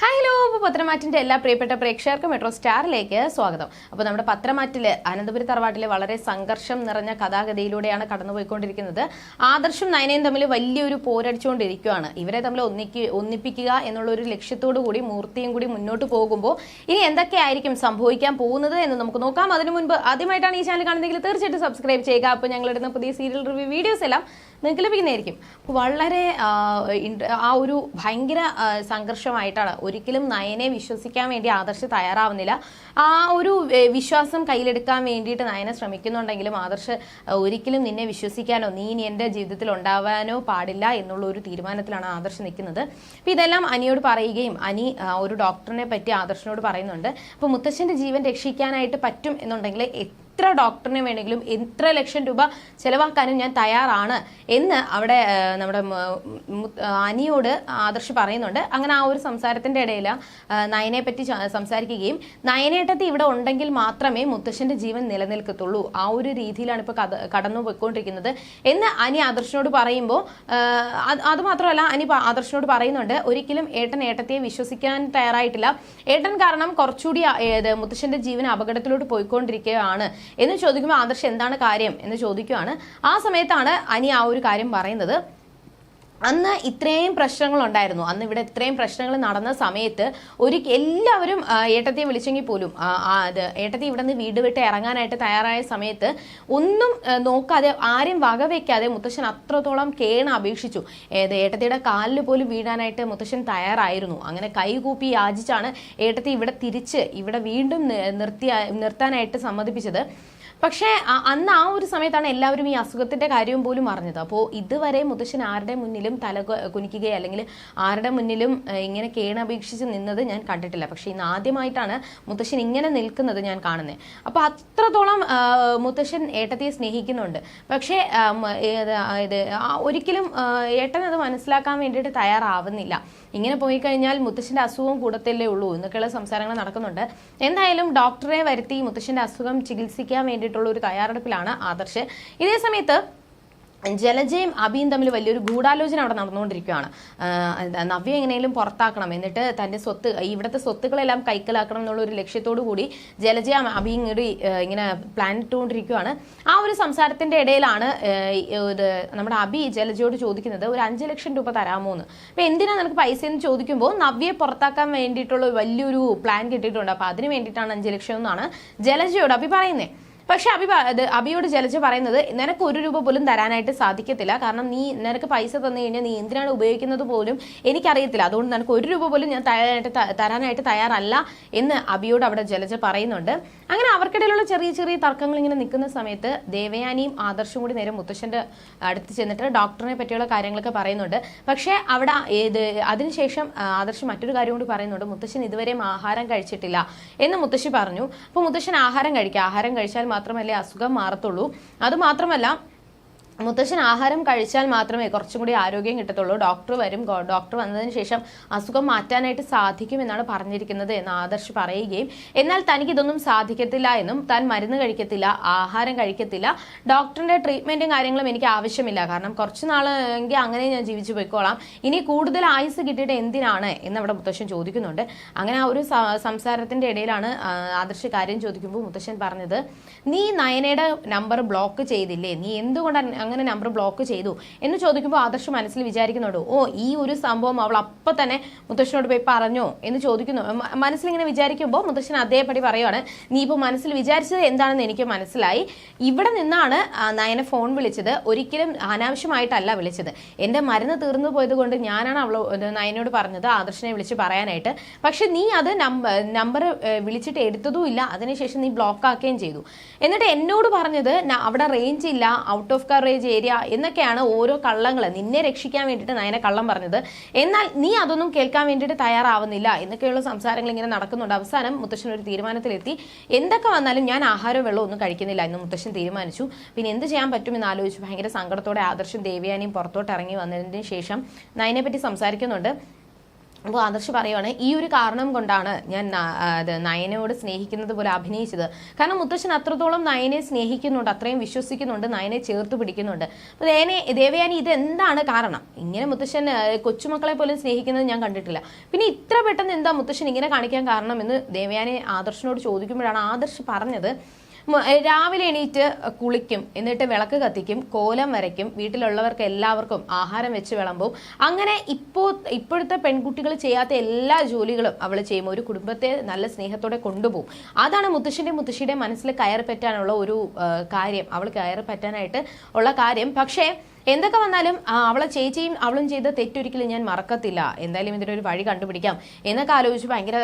Hi hello അപ്പോൾ പത്രമാറ്റിന്റെ എല്ലാ പ്രിയപ്പെട്ട പ്രേക്ഷകർക്കും മെട്രോ സ്റ്റാറിലേക്ക് സ്വാഗതം. അപ്പോൾ നമ്മുടെ പത്രമാറ്റിൽ അനന്തപുരി തറവാട്ടിൽ വളരെ സംഘർഷം നിറഞ്ഞ കഥാഗതിയിലൂടെയാണ് കടന്നുപോയിക്കൊണ്ടിരിക്കുന്നത്. ആദർശം നയനയും തമ്മിൽ വലിയൊരു പോരടിച്ചുകൊണ്ടിരിക്കുകയാണ്. ഇവരെ തമ്മിൽ ഒന്നിക്ക് ഒന്നിപ്പിക്കുക എന്നുള്ള ഒരു ലക്ഷ്യത്തോടു കൂടി മൂർത്തിയും കൂടി മുന്നോട്ട് പോകുമ്പോൾ ഇനി എന്തൊക്കെയായിരിക്കും സംഭവിക്കാൻ പോകുന്നത് എന്ന് നമുക്ക് നോക്കാം. അതിനു മുൻപ് ആദ്യമായിട്ടാണ് ഈ ചാനൽ കാണുന്നതെങ്കിൽ തീർച്ചയായിട്ടും സബ്സ്ക്രൈബ് ചെയ്യുക. അപ്പോൾ ഞങ്ങളിടുന്ന പുതിയ സീരിയൽ റിവ്യൂ വീഡിയോസ് എല്ലാം നിങ്ങൾക്ക് വളരെ ആ, ഒരു ഭയങ്കര സംഘർഷമായിട്ടാണ് ഒരിക്കലും നയനെ വിശ്വസിക്കാൻ വേണ്ടി ആദർശ് തയ്യാറാവുന്നില്ല. ആ ഒരു വിശ്വാസം കയ്യിലെടുക്കാൻ വേണ്ടിയിട്ട് നയനെ ശ്രമിക്കുന്നുണ്ടെങ്കിലും ആദർശ് ഒരിക്കലും നിന്നെ വിശ്വസിക്കാനോ നീ ഇനി എന്റെ ജീവിതത്തിൽ ഉണ്ടാവാനോ പാടില്ല എന്നുള്ള ഒരു തീരുമാനത്തിലാണ് ആദർശ് നിൽക്കുന്നത്. അപ്പോൾ ഇതെല്ലാം അനിയോട് പറയുകയും അനി ഒരു ഡോക്ടറിനെ പറ്റി ആദർശിനോട് പറയുന്നുണ്ട്. അപ്പോൾ മുത്തശ്ശന്റെ ജീവൻ രക്ഷിക്കാനായിട്ട് പറ്റും എന്നുണ്ടെങ്കിൽ എത്ര ഡോക്ടറിനെ വേണമെങ്കിലും എത്ര ലക്ഷം രൂപ ചെലവാക്കാനും ഞാൻ തയ്യാറാണ് എന്ന് അവിടെ നമ്മുടെ അനിയോട് ആദർശ് പറയുന്നുണ്ട്. അങ്ങനെ ആ ഒരു സംസാരത്തിന്റെ ഇടയിൽ നയനെ പറ്റി സംസാരിക്കുകയും നയനേട്ടത്തി ഇവിടെ ഉണ്ടെങ്കിൽ മാത്രമേ മുത്തശ്ശന്റെ ജീവൻ നിലനിൽക്കത്തുള്ളൂ. ആ ഒരു രീതിയിലാണ് ഇപ്പോൾ കടന്നു പോയിക്കൊണ്ടിരിക്കുന്നത് എന്ന് അനി ആദർശിനോട് പറയുമ്പോൾ അത് മാത്രമല്ല അനി ആദർശനോട് പറയുന്നുണ്ട് ഒരിക്കലും ഏട്ടൻ ഏട്ടത്തിയെ വിശ്വസിക്കാൻ തയ്യാറായിട്ടില്ല. ഏട്ടൻ കാരണം കുറച്ചുകൂടി മുത്തശ്ശന്റെ ജീവൻ അപകടത്തിലോട്ട് പോയിക്കൊണ്ടിരിക്കുകയാണ്. എന്ന് ചോദിക്കുമ്പോൾ ആദർശ് എന്താണ് കാര്യം എന്ന് ചോദിക്കുവാണ്. ആ സമയത്താണ് അനി ആ ഒരു കാര്യം പറയുന്നത്. അന്ന് ഇത്രയും പ്രശ്നങ്ങളുണ്ടായിരുന്നു. അന്ന് ഇവിടെ ഇത്രയും പ്രശ്നങ്ങൾ നടന്ന സമയത്ത് ഒരു എല്ലാവരും ഏട്ടത്തെ വിളിച്ചെങ്കിൽ പോലും അത് ഏട്ടത്തി ഇവിടെ നിന്ന് വീട് വിട്ട് ഇറങ്ങാനായിട്ട് തയ്യാറായ സമയത്ത് ഒന്നും നോക്കാതെ ആരും വകവെക്കാതെ മുത്തശ്ശൻ അത്രത്തോളം കേണ അപേക്ഷിച്ചു. ഏത് ഏട്ടത്തിയുടെ കാലിൽ പോലും വീഴാനായിട്ട് മുത്തശ്ശൻ തയ്യാറായിരുന്നു. അങ്ങനെ കൈകൂപ്പി യാചിച്ചാണ് ഏട്ടത്തി ഇവിടെ തിരിച്ച് ഇവിടെ വീണ്ടും നിർത്തി നിർത്താനായിട്ട് സമ്മതിപ്പിച്ചത്. പക്ഷേ അന്ന് ആ ഒരു സമയത്താണ് എല്ലാവരും ഈ അസുഖത്തിന്റെ കാര്യവും പോലും അറിഞ്ഞത്. അപ്പോൾ ഇതുവരെ മുത്തശ്ശൻ ആരുടെ മുന്നിലും തല കുനിക്കുകയോ അല്ലെങ്കിൽ ആരുടെ മുന്നിലും ഇങ്ങനെ കേണപേക്ഷിച്ച് നിന്നത് ഞാൻ കണ്ടിട്ടില്ല. പക്ഷേ ഇന്ന് ആദ്യമായിട്ടാണ് മുത്തശ്ശൻ ഇങ്ങനെ നിൽക്കുന്നത് ഞാൻ കാണുന്നത് അപ്പോൾ അത്രത്തോളം മുത്തശ്ശൻ ഏട്ടത്തിയെ സ്നേഹിക്കുന്നുണ്ട്. പക്ഷേ ഇത് ഒരിക്കലും ഏട്ടനത് അത് മനസ്സിലാക്കാൻ വേണ്ടിയിട്ട് തയ്യാറാവുന്നില്ല. ഇങ്ങനെ പോയി കഴിഞ്ഞാൽ മുത്തശ്ശന്റെ അസുഖം കൂടത്തല്ലേ ഉള്ളൂ എന്നൊക്കെയുള്ള സംസാരങ്ങൾ നടക്കുന്നുണ്ട്. എന്തായാലും ഡോക്ടറെ വരുത്തി മുത്തശ്ശന്റെ അസുഖം ചികിത്സിക്കാൻ വേണ്ടിയിട്ടുള്ള ഒരു തയ്യാറെടുപ്പിലാണ് ആദർശ്. ഇതേ സമയത്ത് ജലജയും അബിയും തമ്മിൽ വലിയൊരു ഗൂഢാലോചന അവിടെ നടന്നുകൊണ്ടിരിക്കുകയാണ്. നവ്യ എങ്ങനെയും പുറത്താക്കണം. എന്നിട്ട് തന്റെ സ്വത്ത് ഇവിടുത്തെ സ്വത്തുക്കളെല്ലാം കൈക്കലാക്കണം എന്നുള്ള ഒരു ലക്ഷ്യത്തോടു കൂടി ജലജയും അബിയും കൂടി ഇങ്ങനെ പ്ലാൻ ഇട്ടുകൊണ്ടിരിക്കുകയാണ്. ആ ഒരു സംസാരത്തിന്റെ ഇടയിലാണ് ഇത് നമ്മുടെ അബി ജലജയോട് ചോദിക്കുന്നത് ഒരു അഞ്ച് ലക്ഷം രൂപ തരാമോ എന്ന് അപ്പൊ എന്തിനാണ് നിനക്ക് പൈസ എന്ന് ചോദിക്കുമ്പോൾ നവ്യയെ പുറത്താക്കാൻ വേണ്ടിയിട്ടുള്ള വലിയൊരു പ്ലാൻ കിട്ടിയിട്ടുണ്ട്. അപ്പൊ അതിന് വേണ്ടിയിട്ടാണ് അഞ്ച് ലക്ഷം എന്നാണ് ജലജയോട് അബി പറയുന്നത് പക്ഷെ അബി അഭിയോട് ജലജ പറയുന്നത് നിനക്ക് ഒരു രൂപ പോലും തരാനായിട്ട് സാധിക്കത്തില്ല. കാരണം നീ നിനക്ക് പൈസ തന്നു കഴിഞ്ഞാൽ നീ എന്തിനാണ് ഉപയോഗിക്കുന്നത് പോലും എനിക്കറിയത്തില്ല. അതുകൊണ്ട് നിനക്ക് ഒരു രൂപ പോലും ഞാൻ തയ്യാറായിട്ട് തരാനായിട്ട് തയ്യാറല്ല എന്ന് അബിയോട് അവിടെ ജലജ പറയുന്നുണ്ട്. അങ്ങനെ അവർക്കിടയിലുള്ള ചെറിയ ചെറിയ തർക്കങ്ങൾ ഇങ്ങനെ നിൽക്കുന്ന സമയത്ത് ദേവയാനിയും ആദർശും കൂടി നേരെ മുത്തശ്ശന്റെ അടുത്ത് ചെന്നിട്ട് ഡോക്ടറിനെ പറ്റിയുള്ള കാര്യങ്ങളൊക്കെ പറയുന്നുണ്ട്. പക്ഷേ അവിടെ ഏത് അതിനുശേഷം ആദർശ് മറ്റൊരു കാര്യം കൂടി പറയുന്നുണ്ട്. മുത്തശ്ശൻ ഇതുവരെയും ആഹാരം കഴിച്ചിട്ടില്ല എന്ന് മുത്തശ്ശി പറഞ്ഞു. അപ്പോൾ മുത്തശ്ശൻ ആഹാരം കഴിക്കുക ആഹാരം കഴിച്ചാൽ മാത്രമല്ലേ അസുഖം മാറത്തുള്ളൂ. അത് മാത്രമല്ല മുത്തശ്ശൻ ആഹാരം കഴിച്ചാൽ മാത്രമേ കുറച്ചും കൂടി ആരോഗ്യം കിട്ടത്തുള്ളൂ. ഡോക്ടർ വരും. ഡോക്ടർ വന്നതിന് ശേഷം അസുഖം മാറ്റാനായിട്ട് സാധിക്കുമെന്നാണ് പറഞ്ഞിരിക്കുന്നത് എന്ന് ആദർശ് പറയുകയും എന്നാൽ തനിക്ക് ഇതൊന്നും സാധിക്കത്തില്ല എന്നും താൻ മരുന്ന് കഴിക്കത്തില്ല ആഹാരം കഴിക്കത്തില്ല ഡോക്ടറിന്റെ ട്രീറ്റ്മെന്റും കാര്യങ്ങളും എനിക്ക് ആവശ്യമില്ല. കാരണം കുറച്ച് നാളെങ്കിൽ അങ്ങനെ ഞാൻ ജീവിച്ചു പോയിക്കോളാം. ഇനി കൂടുതൽ ആയുസ് കിട്ടിയിട്ട് എന്തിനാണ് എന്ന് അവിടെ മുത്തശ്ശൻ ചോദിക്കുന്നുണ്ട്. അങ്ങനെ ആ ഒരു സംസാരത്തിന്റെ ഇടയിലാണ് ആദർശ് കാര്യം ചോദിക്കുമ്പോൾ മുത്തശ്ശൻ പറഞ്ഞത് നീ നയനയുടെ നമ്പർ ബ്ലോക്ക് ചെയ്തില്ലേ? നീ എന്തുകൊണ്ടാണ് അങ്ങനെ നമ്പർ ബ്ലോക്ക് ചെയ്തു. എന്ന് ചോദിക്കുമ്പോൾ ആദർശ് മനസ്സിൽ വിചാരിക്കുന്നുണ്ട് ഓ ഈ ഒരു സംഭവം അവൾ അപ്പം തന്നെ മുത്തശ്ശനോട് പോയി പറഞ്ഞോ എന്ന് ചോദിക്കുന്നു. മനസ്സിലിങ്ങനെ വിചാരിക്കുമ്പോൾ മുത്തശ്ശൻ അതേപടി പറയുവാണ് നീ ഇപ്പോൾ മനസ്സിൽ വിചാരിച്ചത് എന്താണെന്ന് എനിക്ക് മനസ്സിലായി. ഇവിടെ നിന്നാണ് നയനെ ഫോൺ വിളിച്ചത്. ഒരിക്കലും അനാവശ്യമായിട്ടല്ല വിളിച്ചത്. എന്റെ മരുന്ന് തീർന്നു പോയത് കൊണ്ട് ഞാനാണ് അവൾ നയനോട് പറഞ്ഞത് ആദർശനെ വിളിച്ച് പറയാനായിട്ട്. പക്ഷെ നീ അത് നമ്പർ വിളിച്ചിട്ട് എടുത്തതും ഇല്ല. അതിനുശേഷം നീ ബ്ലോക്ക് ആക്കുകയും ചെയ്തു. എന്നിട്ട് എന്നോട് പറഞ്ഞത് അവിടെ റേഞ്ച് ഇല്ല. ഔട്ട് ഓഫ് കവറേജ് ഏരിയ എന്നൊക്കെയാണ് ഓരോ കള്ളങ്ങൾ നിന്നെ രക്ഷിക്കാൻ വേണ്ടിയിട്ട് നയനെ കള്ളം പറഞ്ഞത്. എന്നാൽ നീ അതൊന്നും കേൾക്കാൻ വേണ്ടിയിട്ട് തയ്യാറാവുന്നില്ല എന്നൊക്കെയുള്ള സംസാരങ്ങൾ ഇങ്ങനെ നടക്കുന്നുണ്ട്. അവസാനം മുത്തശ്ശൻ ഒരു തീരുമാനത്തിലെത്തി. എന്തൊക്കെ വന്നാലും ഞാൻ ആഹാരവും വെള്ളവും ഒന്നും കഴിക്കുന്നില്ല എന്ന് മുത്തശ്ശൻ തീരുമാനിച്ചു. പിന്നെ എന്ത് ചെയ്യാൻ പറ്റുമെന്ന് ആലോചിച്ചു ഭയങ്കര സങ്കടത്തോടെ ആദർശം ദേവിയാനിയും പുറത്തോട്ട് ഇറങ്ങി വന്നതിന് ശേഷം നയനെ പറ്റി സംസാരിക്കുന്നുണ്ട്. അപ്പോൾ ആദർശ് പറയുവാണ് ഈ ഒരു കാരണം കൊണ്ടാണ് ഞാൻ അത് നയനയോട് സ്നേഹിക്കുന്നത് പോലെ അഭിനയിച്ചത്. കാരണം മുത്തശ്ശൻ അത്രത്തോളം നയനെ സ്നേഹിക്കുന്നുണ്ട് അത്രയും വിശ്വസിക്കുന്നുണ്ട് നയനെ ചേർത്ത് പിടിക്കുന്നുണ്ട്. അപ്പോൾ ദേനെ ദേവയാനി ഇത് എന്താണ് കാരണം? ഇങ്ങനെ മുത്തശ്ശൻ കൊച്ചുമക്കളെ പോലും സ്നേഹിക്കുന്നത് ഞാൻ കണ്ടിട്ടില്ല. പിന്നെ ഇത്ര പെട്ടെന്ന് എന്താ മുത്തശ്ശൻ ഇങ്ങനെ കാണിക്കാൻ കാരണം എന്ന് ദേവയാനി ആദർശനോട് ചോദിക്കുമ്പോഴാണ് ആദർശ് പറഞ്ഞത് രാവിലെ എണീറ്റ് കുളിക്കും എന്നിട്ട് വിളക്ക് കത്തിക്കും കോലം വരയ്ക്കും വീട്ടിലുള്ളവർക്ക് എല്ലാവർക്കും ആഹാരം വെച്ച് വിളമ്പും. അങ്ങനെ ഇപ്പോൾ ഇപ്പോഴത്തെ പെൺകുട്ടികൾ ചെയ്യാത്ത എല്ലാ ജോലികളും അവൾ ചെയ്യും. ഒരു കുടുംബത്തെ നല്ല സ്നേഹത്തോടെ കൊണ്ടുപോകും. അതാണ് മുത്തശ്ശിന്റെ മുത്തശ്ശിയുടെ മനസ്സിൽ കയറി പറ്റാനുള്ള ഒരു കാര്യം. അവൾ കയറി പറ്റാനായിട്ട് ഉള്ള കാര്യം. പക്ഷേ എന്തൊക്കെ വന്നാലും അവളെ ചേച്ചിയും അവളും ചെയ്ത തെറ്റൊരിക്കലും ഞാൻ മറക്കത്തില്ല. എന്തായാലും ഇതിനൊരു വഴി കണ്ടുപിടിക്കാം. എന്നൊക്കെ ആലോചിച്ച് ഭയങ്കര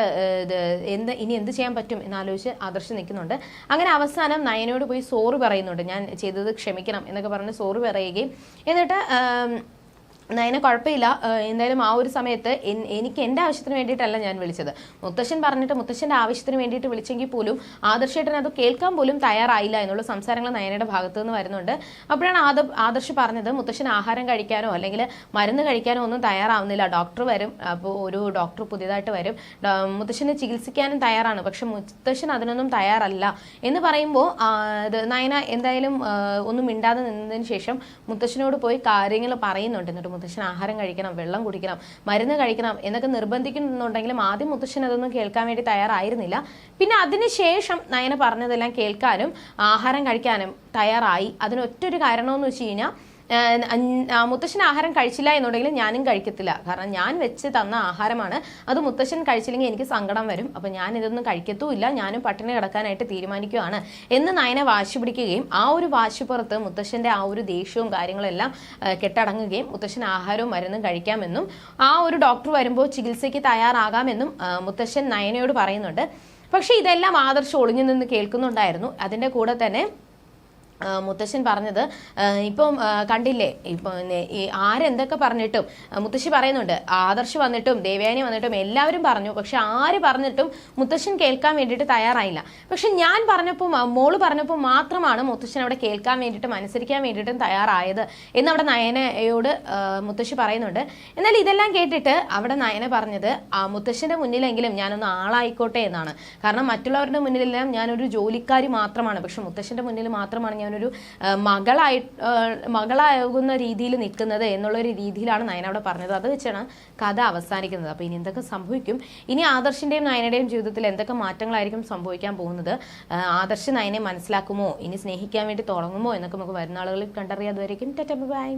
എന്ത് ഇനി എന്ത് ചെയ്യാൻ പറ്റും എന്നാലോചിച്ച് ആദർശ് നിൽക്കുന്നുണ്ട്. അങ്ങനെ അവസാനം നയനോട് പോയി സോറി പറയുന്നുണ്ട്. ഞാൻ ചെയ്തത് ക്ഷമിക്കണം എന്നൊക്കെ പറഞ്ഞ് സോറി പറയുകയും എന്നിട്ട് നയന കുഴപ്പമില്ല. എന്തായാലും ആ ഒരു സമയത്ത് എനിക്ക് എന്റെ ആവശ്യത്തിന് വേണ്ടിയിട്ടല്ല ഞാൻ വിളിച്ചത്. മുത്തശ്ശൻ പറഞ്ഞിട്ട് മുത്തശ്ശന്റെ ആവശ്യത്തിന് വേണ്ടിയിട്ട് വിളിച്ചെങ്കിൽ പോലും ആദർശേട്ടൻ അത് കേൾക്കാൻ പോലും തയ്യാറായില്ല എന്നുള്ള സംസാരങ്ങൾ നയനയുടെ ഭാഗത്തു നിന്ന് വരുന്നുണ്ട്. അപ്പോഴാണ് ആദ ആദർശ് പറഞ്ഞത് മുത്തശ്ശൻ ആഹാരം കഴിക്കാനോ അല്ലെങ്കിൽ മരുന്ന് കഴിക്കാനോ ഒന്നും തയ്യാറാവുന്നില്ല. ഡോക്ടർ വരും. അപ്പോൾ ഒരു ഡോക്ടർ പുതിയതായിട്ട് വരും. മുത്തശ്ശനെ ചികിത്സിക്കാനും തയ്യാറാണ്. പക്ഷെ മുത്തശ്ശൻ അതിനൊന്നും തയ്യാറല്ല എന്ന് പറയുമ്പോൾ നയന എന്തായാലും ഒന്നും മിണ്ടാതെ നിന്നതിന് ശേഷം മുത്തശ്ശനോട് പോയി കാര്യങ്ങൾ പറയുന്നുണ്ട്. എന്നിട്ട് മുത്തശ്ശൻ ആഹാരം കഴിക്കണം വെള്ളം കുടിക്കണം മരുന്ന് കഴിക്കണം എന്നൊക്കെ നിർബന്ധിക്കുന്നുണ്ടെങ്കിലും ആദ്യം മുത്തശ്ശൻ അതൊന്നും കേൾക്കാൻ വേണ്ടി തയ്യാറായിരുന്നില്ല. പിന്നെ അതിനുശേഷം നയന പറഞ്ഞതെല്ലാം കേൾക്കാനും ആഹാരം കഴിക്കാനും തയ്യാറായി. അതിനൊറ്റൊരു കാരണമെന്ന് വെച്ച് കഴിഞ്ഞാൽ മുത്തശ്ശൻ ആഹാരം കഴിച്ചില്ല എന്നുണ്ടെങ്കിൽ ഞാനും കഴിക്കത്തില്ല. കാരണം ഞാൻ വെച്ച് തന്ന ആഹാരമാണ്. അത് മുത്തശ്ശൻ കഴിച്ചില്ലെങ്കിൽ എനിക്ക് സങ്കടം വരും. അപ്പം ഞാൻ ഇതൊന്നും കഴിക്കത്തുമില്ല. ഞാനും പട്ടിണി കിടക്കാനായിട്ട് തീരുമാനിക്കുകയാണ് എന്ന് നയനെ വാശി പിടിക്കുകയും ആ ഒരു വാശിപ്പുറത്ത് മുത്തശ്ശന്റെ ആ ഒരു ദേഷ്യവും കാര്യങ്ങളെല്ലാം കെട്ടടങ്ങുകയും മുത്തശ്ശൻ ആഹാരവും മരുന്നും കഴിക്കാമെന്നും ആ ഒരു ഡോക്ടർ വരുമ്പോൾ ചികിത്സയ്ക്ക് തയ്യാറാകാമെന്നും മുത്തശ്ശൻ നയനയോട് പറയുന്നുണ്ട്. പക്ഷേ ഇതെല്ലാം ആദർശം ഒളിഞ്ഞു നിന്ന് കേൾക്കുന്നുണ്ടായിരുന്നു. അതിന്റെ കൂടെ തന്നെ മുത്തശ്ശൻ പറഞ്ഞത് ഇപ്പം കണ്ടില്ലേ ഇപ്പം ആരെന്തൊക്കെ പറഞ്ഞിട്ടും മുത്തശ്ശി പറയുന്നുണ്ട് ആദർശ് വന്നിട്ടും ദേവയാനി വന്നിട്ടും എല്ലാവരും പറഞ്ഞു പക്ഷെ ആര് പറഞ്ഞിട്ടും മുത്തശ്ശൻ കേൾക്കാൻ വേണ്ടിയിട്ട് തയ്യാറായില്ല. പക്ഷെ ഞാൻ പറഞ്ഞപ്പോൾ മോൾ പറഞ്ഞപ്പോൾ മാത്രമാണ് മുത്തശ്ശൻ അവിടെ കേൾക്കാൻ വേണ്ടിയിട്ടും അനുസരിക്കാൻ വേണ്ടിയിട്ടും തയ്യാറായത് എന്ന് അവിടെ നയനയോട് മുത്തശ്ശി പറയുന്നുണ്ട്. എന്നാൽ ഇതെല്ലാം കേട്ടിട്ട് അവിടെ നയന പറഞ്ഞത് ആ മുത്തശ്ശന്റെ മുന്നിലെങ്കിലും ഞാനൊന്ന് ആളായിക്കോട്ടെ എന്നാണ്. കാരണം മറ്റുള്ളവരുടെ മുന്നിലെല്ലാം ഞാനൊരു ജോലിക്കാരി മാത്രമാണ് പക്ഷെ മുത്തശ്ശന്റെ മുന്നിൽ മാത്രമാണ് ഞാനൊരു മകളായി മകളാകുന്ന രീതിയിൽ നിൽക്കുന്നത് എന്നുള്ളൊരു രീതിയിലാണ് നയന അവിടെ പറഞ്ഞത്. അത് വെച്ചാണ് കഥ അവസാനിക്കുന്നത്. അപ്പോൾ ഇനി എന്തൊക്കെ സംഭവിക്കും? ഇനി ആദർശിന്റെയും നയനയുടെയും ജീവിതത്തിൽ എന്തൊക്കെ മാറ്റങ്ങളായിരിക്കും സംഭവിക്കാൻ പോകുന്നത്? ആദർശ നയനെ മനസ്സിലാക്കുമോ? ഇനി സ്നേഹിക്കാൻ വേണ്ടി തുടങ്ങുമോ? എന്നൊക്കെ നമുക്ക് വരുന്ന ആളുകളിൽ കണ്ടറിയാതുവരെയും ബൈ.